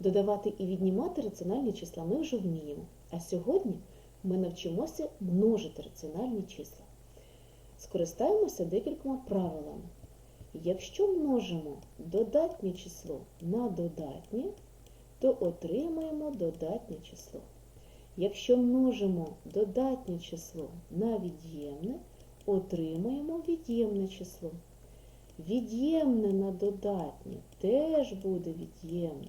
Додавати і віднімати раціональні числа ми вже вміємо. А сьогодні ми навчимося множити раціональні числа. Скористаємося декількома правилами. Якщо множимо додатнє число на додатнє, то отримаємо додатнє число. Якщо множимо додатнє число на від'ємне, отримаємо від'ємне число. Від'ємне на додатнє теж буде від'ємне.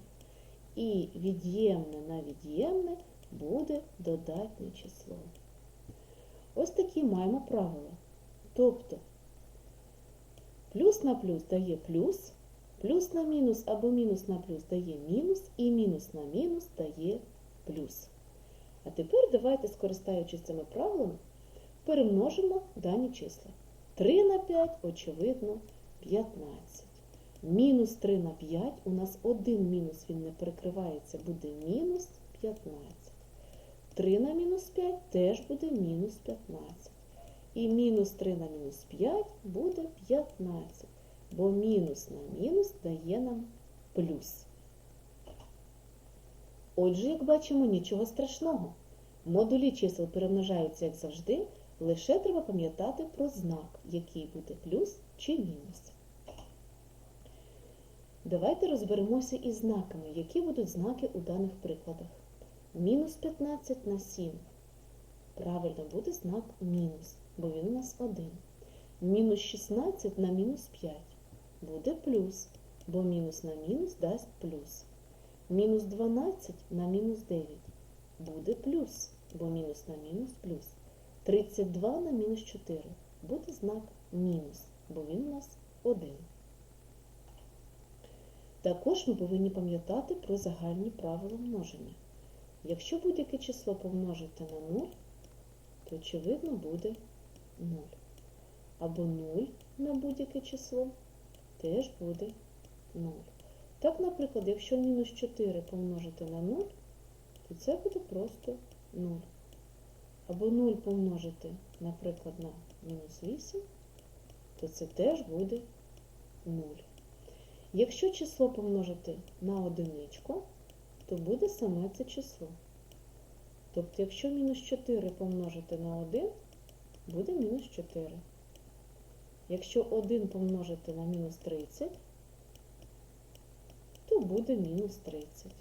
І від'ємне на від'ємне буде додатнє число. Ось такі маємо правила. Тобто плюс на плюс дає плюс, плюс на мінус або мінус на плюс дає мінус, і мінус на мінус дає плюс. А тепер давайте, скористаючись цими правилами, перемножимо дані числа. 3 на 5, очевидно, 15. Мінус 3 на 5, у нас один мінус, він не перекривається, буде мінус 15. 3 на мінус 5 теж буде мінус 15. І мінус 3 на мінус 5 буде 15, бо мінус на мінус дає нам плюс. Отже, як бачимо, нічого страшного. Модулі чисел перемножаються, як завжди, лише треба пам'ятати про знак, який буде плюс чи мінус. Давайте розберемося із знаками, які будуть знаки у даних прикладах. Мінус 15 на 7. Правильно буде знак мінус, бо він у нас один. Мінус 16 на мінус 5 буде плюс, бо мінус на мінус дасть плюс. Мінус 12 на мінус 9 буде плюс, бо мінус на мінус плюс. 32 на мінус 4 буде знак мінус, бо він у нас 1. Також ми повинні пам'ятати про загальні правила множення. Якщо будь-яке число помножити на 0, то очевидно буде 0. Або 0 на будь-яке число теж буде 0. Так, наприклад, якщо мінус 4 помножити на 0, то це буде просто 0. Або 0 помножити, наприклад, на мінус 8, то це теж буде 0. Якщо число помножити на одиничку, то буде саме це число. Тобто, якщо мінус 4 помножити на 1, буде мінус 4. Якщо 1 помножити на мінус 30, то буде мінус 30.